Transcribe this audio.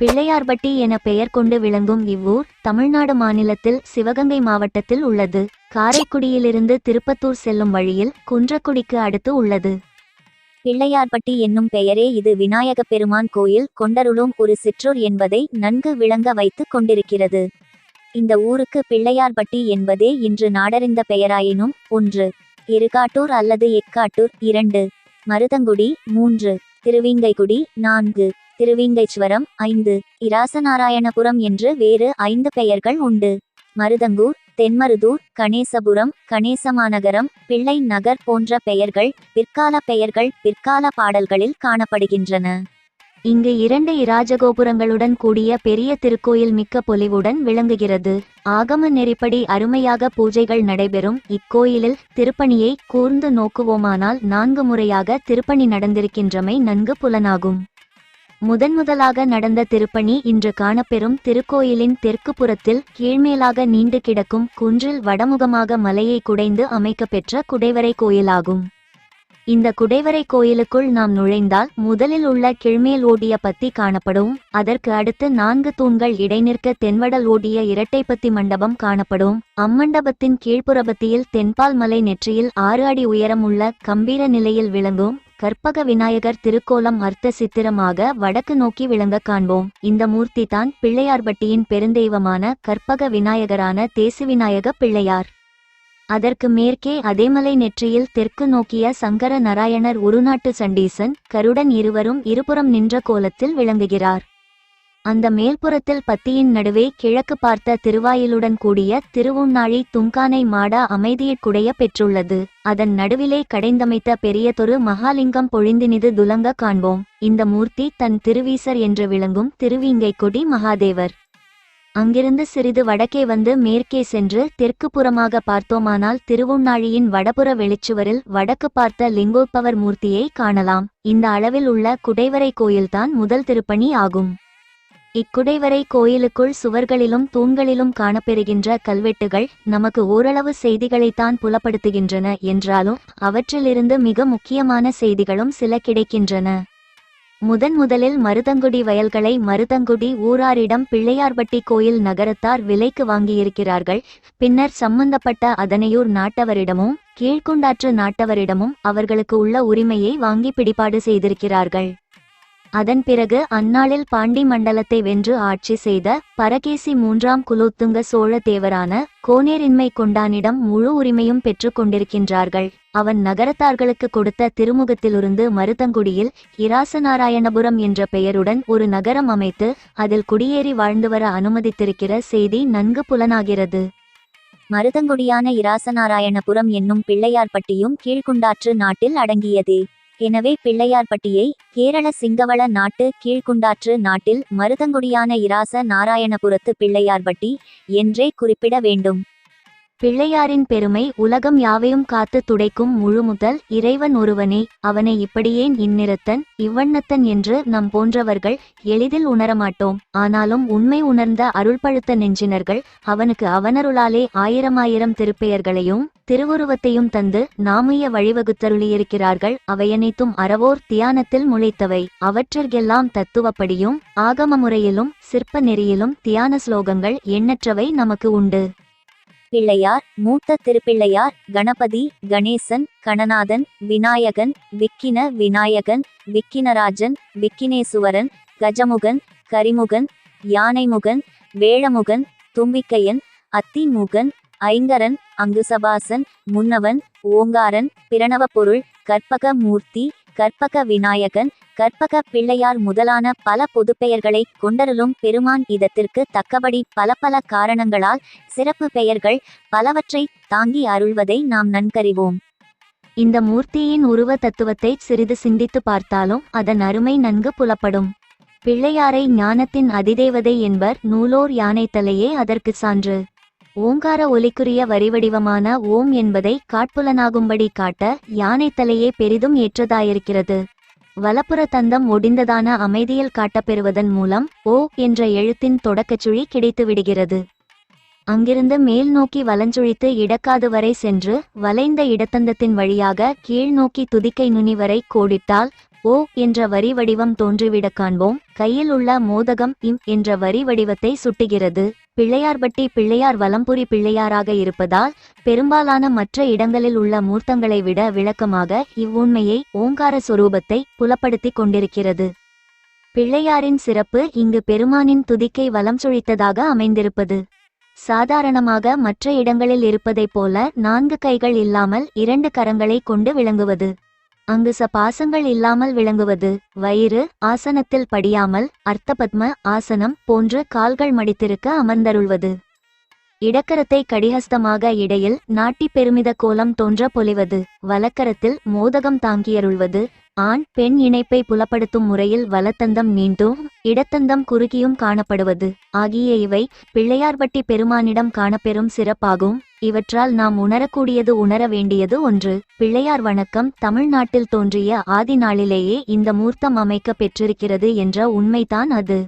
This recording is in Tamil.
பிள்ளையார்பட்டி என பெயர் கொண்டு விளங்கும் இவ்வூர் தமிழ்நாடு மாநிலத்தில் சிவகங்கை மாவட்டத்தில் உள்ளது. காரைக்குடியிலிருந்து திருப்பத்தூர் செல்லும் வழியில் குன்றக்குடிக்கு அடுத்து உள்ளது. பிள்ளையார்பட்டி என்னும் பெயரே இது விநாயகப் பெருமான் கோயில். கொண்டருளும் ஒரு சிற்றூர் என்பதை நன்கு விளங்க வைத்துக் கொண்டிருக்கிறது. இந்த ஊருக்கு பிள்ளையார்பட்டி என்பதே இன்று நாடறிந்த பெயராயினும் ஒன்று. இருகாட்டூர் அல்லது எக்காட்டூர் இரண்டு. மருதங்குடி மூன்று. திருவிங்கைகுடி நான்கு. திருவிங்கைச்சுவரம் ஐந்து இராசநாராயணபுரம் என்று வேறு ஐந்து பெயர்கள் உண்டு. மருதங்கூர் தென்மருதூர் கணேசபுரம் கணேசமாநகரம் பிள்ளை நகர் போன்ற பெயர்கள் பிற்கால பெயர்கள் பிற்கால பாடல்களில் காணப்படுகின்றன. இங்கு இரண்டு இராஜகோபுரங்களுடன் கூடிய பெரிய திருக்கோயில் மிக்க பொலிவுடன் விளங்குகிறது. ஆகம நெறிப்படி அருமையாக பூஜைகள் நடைபெறும் இக்கோயிலில் திருப்பணியை கூர்ந்து நோக்குவோமானால் நான்கு முறையாக திருப்பணி நடந்திருக்கின்றமை நன்கு புலனாகும். முதன் முதலாக நடந்த திருப்பணி இன்று காணப்பெறும் திருக்கோயிலின் தெற்கு புறத்தில் கீழ்மேலாக நீண்டு கிடக்கும் குன்றில் வடமுகமாக மலையை குடைந்து அமைக்கப்பெற்ற குடைவரை கோயிலாகும். இந்த குடைவரை கோயிலுக்குள் நாம் நுழைந்தால் முதலில் உள்ள கீழ்மேல் ஓடிய பத்தி காணப்படும். அதற்கு அடுத்து நான்கு தூண்கள் இடைநிற்க தென்வடல் ஓடிய இரட்டைப்பத்தி மண்டபம் காணப்படும். அம்மண்டபத்தின் கீழ்ப்புறபத்தியில் தென்பால் மலை நெற்றியில் ஆறு அடி உயரம் உள்ள கம்பீர நிலையில் விளங்கும் கற்பக விநாயகர் திருக்கோலம் அர்த்த சித்திரமாக வடக்கு நோக்கி விளங்க காண்போம். இந்த மூர்த்தி தான் பிள்ளையார்பட்டியின் பெருந்தெய்வமான கற்பக விநாயகரான தேசி விநாயக பிள்ளையார். அதற்கு மேற்கே அதேமலை நெற்றியில் தெற்கு நோக்கிய சங்கர நாராயணர் உருநாட்டு சண்டீசன் கருடன் இருவரும் இருபுறம் நின்ற கோலத்தில் விளங்குகிறார். அந்த மேல்புறத்தில் பத்தியின் நடுவே கிழக்கு பார்த்த திருவாயிலுடன் கூடிய திருவுண்ணாழி துங்கானை மாட அமைதியிற்குடைய பெற்றுள்ளது. அதன் நடுவிலே கடைந்தமைத்த பெரியதொரு மகாலிங்கம் பொழிந்தினிது துலங்க காண்போம். இந்த மூர்த்தி தன் திருவீசர் என்று விளங்கும் திருவீங்கைக்குடி மகாதேவர். அங்கிருந்து சிறிது வடக்கே வந்து மேற்கே சென்று தெற்கு புறமாக பார்த்தோமானால் திருவுண்ணாழியின் வடபுற வெளிச்சுவரில் வடக்கு பார்த்த லிங்கோத்பவர் மூர்த்தியை காணலாம். இந்த அளவில் உள்ள குடைவரை கோயில்தான் முதல் திருப்பணி ஆகும். இக்குடைவரை கோயிலுக்குள் சுவர்களிலும் தூண்களிலும் காணப்பெறுகின்ற கல்வெட்டுகள் நமக்கு ஓரளவு செய்திகளைத்தான் புலப்படுத்துகின்றன என்றாலும் அவற்றிலிருந்து மிக முக்கியமான செய்திகளும் சில கிடைக்கின்றன. முதன் முதலில் மருதங்குடி வயல்களை மருதங்குடி ஊராரிடம் பிள்ளையார்பட்டி கோயில் நகரத்தார் விலைக்கு வாங்கியிருக்கிறார்கள். பின்னர் சம்பந்தப்பட்ட அதனையூர் நாட்டவரிடமும் கீழ்குண்டாற்று நாட்டவரிடமும் அவர்களுக்கு உள்ள உரிமையை வாங்கி பிடிபாடு செய்திருக்கிறார்கள். அதன் பிறகு அந்நாளில் பாண்டி மண்டலத்தை வென்று ஆட்சி செய்த பரகேசி மூன்றாம் குலோத்துங்க சோழ தேவரான கோனேரின்மை கொண்டானிடம் முழு உரிமையும் பெற்றுக் கொண்டிருக்கின்றார்கள். அவன் நகரத்தார்களுக்கு கொடுத்த திருமுகத்திலிருந்து மருதங்குடியில் இராசநாராயணபுரம் என்ற பெயருடன் ஒரு நகரம் அமைத்து அதில் குடியேறி வாழ்ந்து வர அனுமதித்திருக்கிற செய்தி நன்கு புலனாகிறது. மருதங்குடியான இராசநாராயணபுரம் என்னும் பிள்ளையார்பட்டியும் கீழ்குண்டாற்று நாட்டில் அடங்கியதே. எனவே பிள்ளையார்பட்டியை கேரள சிங்கவள நாட்டு கீழ்குண்டாற்று நாட்டில் மருதங்குடியான இராச நாராயணபுரத்து பிள்ளையார்பட்டி என்றே குறிப்பிட வேண்டும். பிள்ளையாரின் பெருமை உலகம் யாவையும் காத்து துடைக்கும் முழுமுதல் இறைவன் ஒருவனே அவனை இப்படியேன் இந்நிறத்தன் இவ்வண்ணத்தன் என்று நம் போன்றவர்கள் எளிதில் உணரமாட்டோம். ஆனாலும் உண்மை உணர்ந்த அருள்பழுத்த நெஞ்சினர்கள் அவனுக்கு அவனருளாலே ஆயிரமாயிரம் திருப்பெயர்களையும் திருவுருவத்தையும் தந்து நாமைய வழிவகுத்தருளியிருக்கிறார்கள். அவையனைத்தும் அறவோர் தியானத்தில் முளைத்தவை. அவற்றிற்கெல்லாம் தத்துவப்படியும் ஆகம முறையிலும் சிற்ப நெறியிலும் தியான ஸ்லோகங்கள் எண்ணற்றவை நமக்கு உண்டு. பிள்ளையார் மூத்த திருப்பிள்ளையார் கணபதி கணேசன் கணநாதன் விநாயகன் விக்கின விநாயகன் விக்கினராஜன் விக்கினேசுவரன் கஜமுகன் கரிமுகன் யானைமுகன் வேழமுகன் தும்பிக்கையன் அத்திமுகன் ஐங்கரன் அங்குசபாசன் முன்னவன் ஓங்காரன் பிரணவ பொருள் கற்பக மூர்த்தி கற்பக விநாயகன் கற்பக பிள்ளையார் முதலான பல பொதுப்பெயர்களை கொண்டருளும் பெருமான் இதத்திற்கு தக்கபடி பல பல காரணங்களால் சிறப்பு பெயர்கள் பலவற்றை தாங்கி அருள்வதை நாம் நன்கறிவோம். இந்த மூர்த்தியின் உருவ தத்துவத்தை சிறிது சிந்தித்து பார்த்தாலும் அதன் அருமை நன்கு புலப்படும். பிள்ளையாரை ஞானத்தின் அதிதேவதை என்பர் நூலோர் யானைத்தலையே அதற்கு சான்று. ஓங்கார ஒலிக்குரிய வரிவடிவமான ஓம் என்பதை காட்புலனாகும்படி காட்ட யானை தலையே பெரிதும் ஏற்றதாயிருக்கிறது. வலப்புற தந்தம் ஒடிந்ததான அமைதியில் காட்டப்பெறுவதன் மூலம் ஓ என்ற எழுத்தின் தொடக்கச்சுழி கிடைத்து விடுகிறது அங்கிருந்து மேல் நோக்கி வலஞ்சுழித்து இடக்காது வரை சென்று வளைந்த இடத்தந்தத்தின் வழியாக கீழ் நோக்கி துதிக்கை நுனி வரை கோடிட்டால் ஓ என்ற வரி வடிவம் தோன்றிவிடக் காண்போம். கையில் உள்ள மோதகம் இம் என்ற வரி வடிவத்தை சுட்டுகிறது. பிள்ளையார்பட்டி பிள்ளையார் வலம்புரி பிள்ளையாராக இருப்பதால் பெரும்பாலான மற்ற இடங்களில் உள்ள மூர்த்தங்களை விட விளக்கமாக இவ்வுண்மையை ஓங்கார சொரூபத்தை புலப்படுத்திக் கொண்டிருக்கிறது. பிள்ளையாரின் சிறப்பு இங்கு பெருமானின் துதிக்கை வலம் சுழித்ததாக அமைந்திருப்பது. சாதாரணமாக மற்ற இடங்களில் இருப்பதைப் போல நான்கு கைகள் இல்லாமல் இரண்டு கரங்களை கொண்டு விளங்குவது. அங்கு ச பாசங்கள் இல்லாமல் விளங்குவது வயிறு ஆசனத்தில் படியாமல் அர்த்தபத்ம ஆசனம் போன்று கால்கள் மடித்திருக்க அமர்ந்தருள்வது. இடக்கரத்தை கடிஹஸ்தமாக இடையில் நாட்டி பெருமித கோலம் தோன்ற பொலிவது வலக்கரத்தில் மோதகம் தாங்கியருள்வது ஆண் பெண் இணைப்பை புலப்படுத்தும் முறையில் வலத்தந்தம் நீண்டும் இடத்தந்தம் குறுகியும் காணப்படுவது. ஆகிய இவை பிள்ளையார்பட்டி பெருமானிடம் காணப்பெறும் சிறப்பாகும். இவற்றால் நாம் உணரக்கூடியது உணர வேண்டியது ஒன்று. பிள்ளையார் வணக்கம். தமிழ்நாட்டில் தோன்றிய ஆதி நாளிலேயே இந்த மூர்த்தம் அமைக்க பெற்றிருக்கிறது என்ற உண்மைதான் அது.